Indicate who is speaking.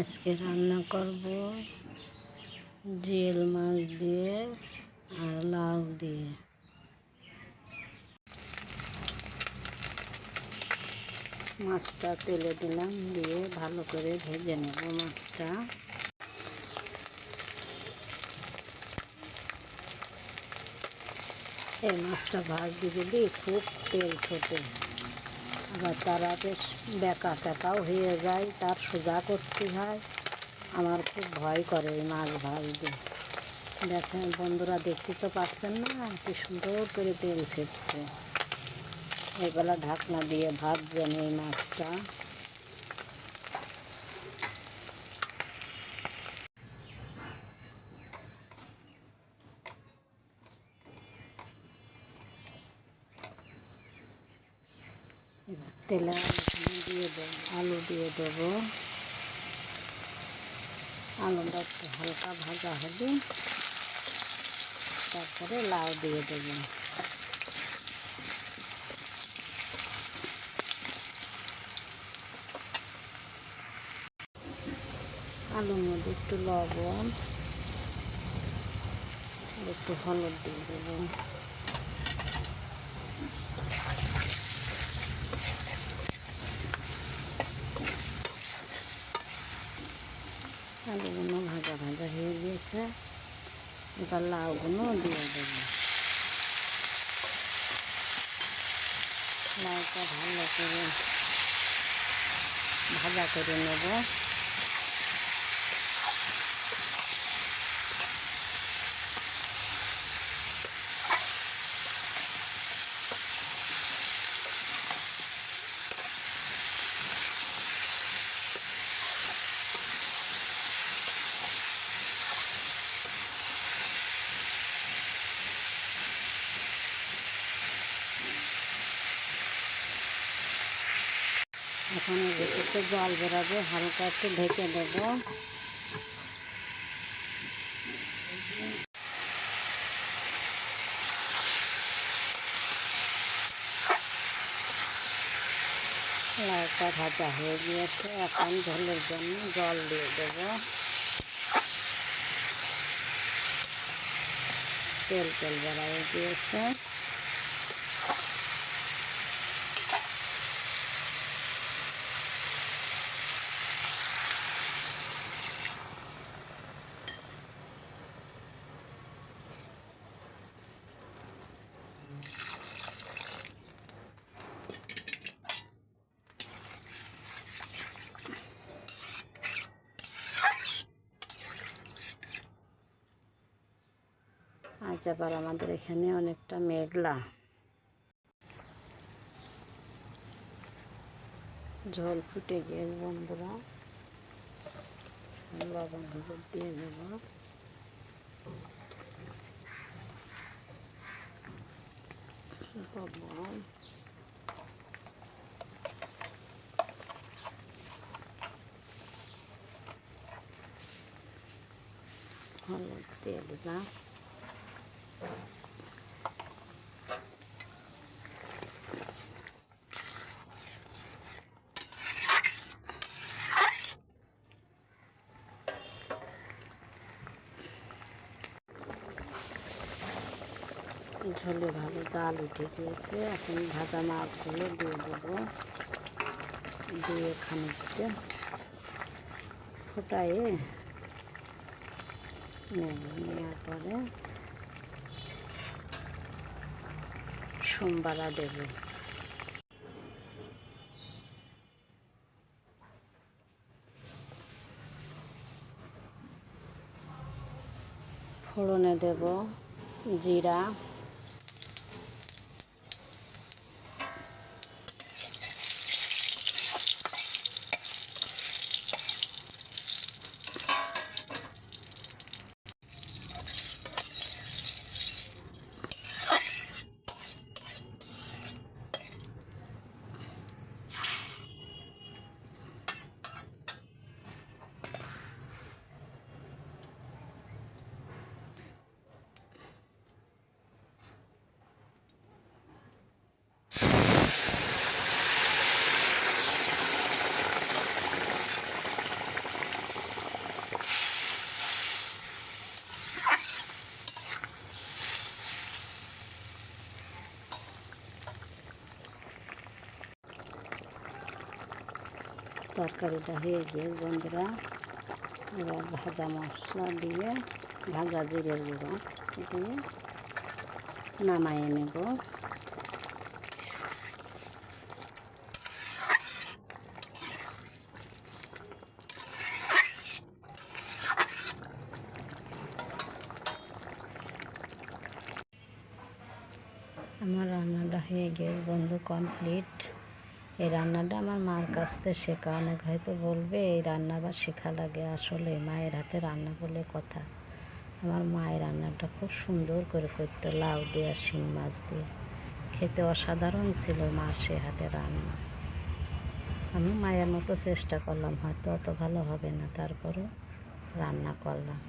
Speaker 1: আজকে রান্না করব জিয়েল মাছ দিয়ে আর লাউ দিয়ে। মাছটা তেলে দিলাম, দিয়ে ভালো করে ভেজে নেব মাছটা। এই মাছটা ভাজ ভাজতে গেলে খুব তেল ছোটে আবার তারা বেশ বেকা টেকাও হয়ে যায়, তার সোজা করতে হয়। আমার খুব ভয় করে এই মাছ ভাজতে দেখেন বন্ধুরা, দেখতে তো পাচ্ছেন না, কি সুন্দর করে তেল ছেড়ছে এবেলা ঢাকনা দিয়ে ভাবছেন এই মাছটা। তেলে দিয়ে দেবো, আলু দিয়ে দেবো। আলুটা একটু হালকা ভাজা হবে। তারপরে লাউ দিয়ে দেবো। আলুর মধ্যে একটু লবণ, একটু হলুদ দিয়ে দেবো। আলুগুলো ভাজা ভাজা হয়ে গিয়েছে। এবার লাউগুলো দিয়ে দেবো। লাউটা ভালো করে ভাজা করে নেব। এখন এর ভিতরে জল বেরাবে, হালকা একটু ঢেকে দেবো। লাউটা ভাজা হয়ে গিয়েছে, এখন ঝোলের জন্য জল দিয়ে দেবো। তেল তেল বেড়াই দিয়েছে আজ আবার আমাদের এখানে অনেকটা মেঘলা। ঝোল ফুটে গিয়ে বন্ধুরা। লবণ হলুদ দিয়ে দেব হলুদ দিয়ে দিলাম। ঝোলে ভালো জাল উঠে গিয়েছে। এখন ভাজা মাছগুলো দিয়ে দেবো। দিয়ে খানিকটা ফোটাইয়ে নেব। নেওয়ার পরে সোমবারা দেব। ফোড়নে দেব জিরা তরকারিটা হয়ে গিয়ে বন্ধুরা এবার ভাজা মশলা দিয়ে ভাজা জিরের গুঁড়ো দিয়ে নামাইয়ে নেব। আমার রান্নাটা হয়ে গেছে বন্ধু কমপ্লিট এই রান্নাটা আমার মার কাছ থেকে শেখা। অনেক হয়তো বলবে, এই রান্না বা শেখা লাগে আসলে, মায়ের হাতে রান্না বলে কথা। আমার মায়ের রান্নাটা খুব সুন্দর করে করতো, লাউ দিয়ে আর শিং মাছ দিয়ে। খেতে অসাধারণ ছিল মার সে হাতে রান্না। আমি মায়ের মতো চেষ্টা করলাম, হয়তো অত ভালো হবে না তারপরে রান্না করলাম।